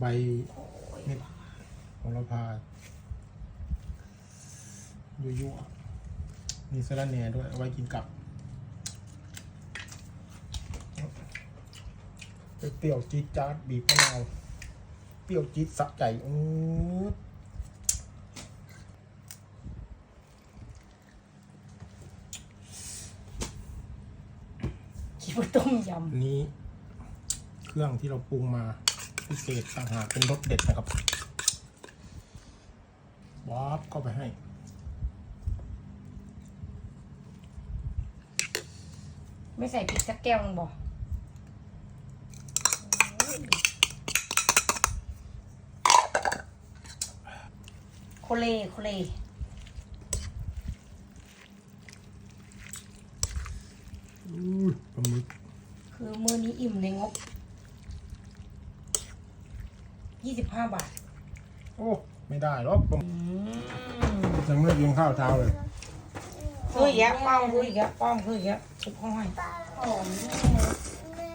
ใบเม็ดโหระพายั่วๆมีสะระแหน่ด้วยเอาไว้กินกับเปรี้ยวจี๊ดจ๊าดบีบมะนาวเปรี้ยวจี๊ดสะใจอื้อคิดว่าต้มยอันนี้ เครื่องที่เราปรุงมา พิเศษต่างหากเป็นรสเด็ดนะครับวาบเข้าไปให้ำไม่ใส่พริกสักแก้วนึงบอกโคเลโคเลอู้ยปลาหมึกคือมือนี้อิ่มในงบ ยี่สิบห้าบาท โอ้ ไม่ได้หรอกปลาหมึกอืมยังไม่ได้กินข้าวเช้าเลยคืออีกแล้วป้องคืออีกแล้วป้องคืออีกแล้วชุบห้อย หอมแน่